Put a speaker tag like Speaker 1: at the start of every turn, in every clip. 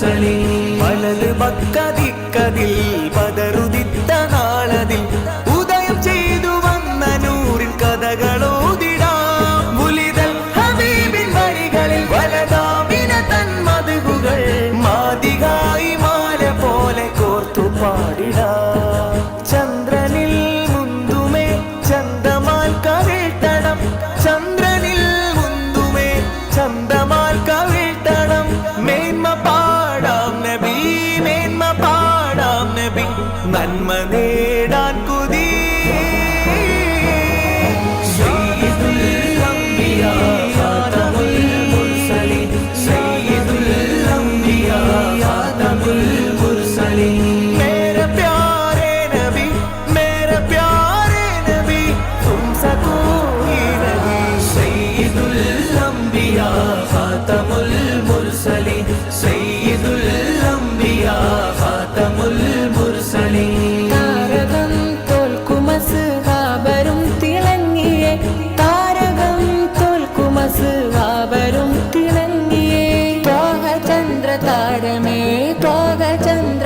Speaker 1: മുർസലി
Speaker 2: മലൽ മക്കതിക്കതിൽ പതറുതിത്ത നാളതിൽ ഉദയം ചെയ്തു വന്ന നൂറിൻ കഥകളോതിടാം. മുലിതൽ ചന്ദ്രനിൽ മുന്തുമേ ചന്ദമാൽ കവിഴ്ത്തണം. ചന്ദ്രനിൽ മുന്തുമേ ചന്ദമാൽ കവിഴ്ത്തണം. മേന്മ തേടാൻ കുതിര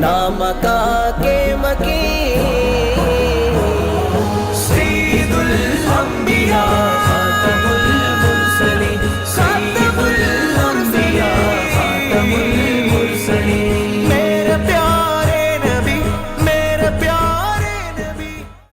Speaker 2: नाम का के मकी